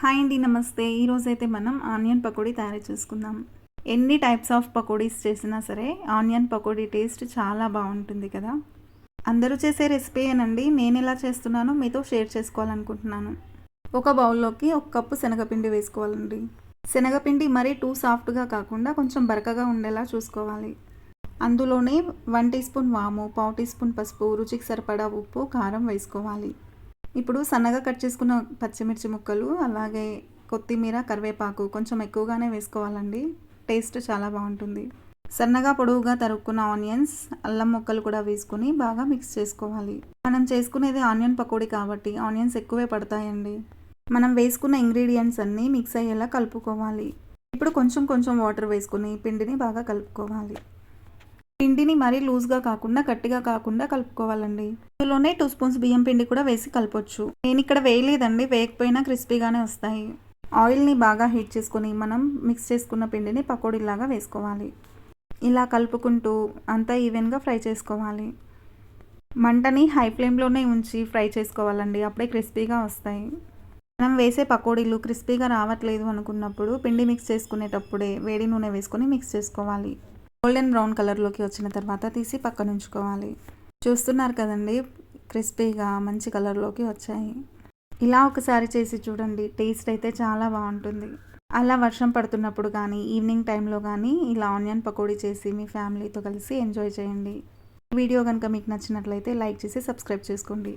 Hi అండి నమస్తే. ఈరోజైతే మనం ఆనియన్ పకోడీ తయారు చేసుకుందాం. ఎన్ని టైప్స్ ఆఫ్ పకోడీస్ చేసినా సరే ఆనియన్ పకోడీ టేస్ట్ చాలా బాగుంటుంది కదా. అందరూ చేసే రెసిపీ ఏనండి నేను ఎలా చేస్తున్నానో మీతో షేర్ చేసుకోవాలనుకుంటున్నాను. ఒక బౌల్లోకి ఒక కప్పు శనగపిండి వేసుకోవాలండి. శనగపిండి మరీ టూ సాఫ్ట్గా కాకుండా కొంచెం బరకగా ఉండేలా చూసుకోవాలి. అందులోనే వన్ టీ స్పూన్ వాము పావు టీ స్పూన్ పసుపు రుచికి సరిపడా ఉప్పు కారం వేసుకోవాలి. ఇప్పుడు సన్నగా కట్ చేసుకున్న పచ్చిమిర్చి ముక్కలు అలాగే కొత్తిమీర కరివేపాకు కొంచెం ఎక్కువగానే వేసుకోవాలండి. టేస్ట్ చాలా బాగుంటుంది. సన్నగా పొడవుగా తరుక్కున్న ఆనియన్స్ అల్లం ముక్కలు కూడా వేసుకొని బాగా మిక్స్ చేసుకోవాలి. మనం చేసుకునేది ఆనియన్ పకోడీ కాబట్టి ఆనియన్స్ ఎక్కువే పడతాయండి. మనం వేసుకున్న ఇంగ్రీడియంట్స్ అన్నీ మిక్స్ అయ్యేలా కలుపుకోవాలి. ఇప్పుడు కొంచెం కొంచెం వాటర్ వేసుకుని పిండిని బాగా కలుపుకోవాలి. పిండిని మరీ లూజ్గా కాకుండా గట్టిగా కాకుండా కలుపుకోవాలండి. ఇందులోనే టూ స్పూన్స్ బియ్యం పిండి కూడా వేసి కలపొచ్చు. నేను ఇక్కడ వేయలేదండి వేయకపోయినా క్రిస్పీగానే వస్తాయి. ఆయిల్ని బాగా హీట్ చేసుకొని మనం మిక్స్ చేసుకున్న పిండిని పకోడీలాగా వేసుకోవాలి. ఇలా కలుపుకుంటూ అంతా ఈవెన్గా ఫ్రై చేసుకోవాలి. మంటని హై ఫ్లేమ్లోనే ఉంచి ఫ్రై చేసుకోవాలండి అప్పుడే క్రిస్పీగా వస్తాయి. మనం వేసే పకోడీలు క్రిస్పీగా రావట్లేదు అనుకున్నప్పుడు పిండి మిక్స్ చేసుకునేటప్పుడే వేడి నూనె వేసుకొని మిక్స్ చేసుకోవాలి. గోల్డెన్ బ్రౌన్ కలర్లోకి వచ్చిన తర్వాత తీసి పక్కన ఉంచుకోవాలి చూస్తున్నారు కదండి క్రిస్పీగా మంచి కలర్లోకి వచ్చాయి. ఇలా ఒకసారి చేసి చూడండి టేస్ట్ అయితే చాలా బాగుంటుంది. అలా వర్షం పడుతున్నప్పుడు కానీ ఈవినింగ్ టైంలో కానీ ఇలా ఆనియన్ పకోడీ చేసి మీ ఫ్యామిలీతో కలిసి ఎంజాయ్ చేయండి. వీడియో కనుక మీకు నచ్చినట్లయితే లైక్ చేసి సబ్స్క్రైబ్ చేసుకోండి.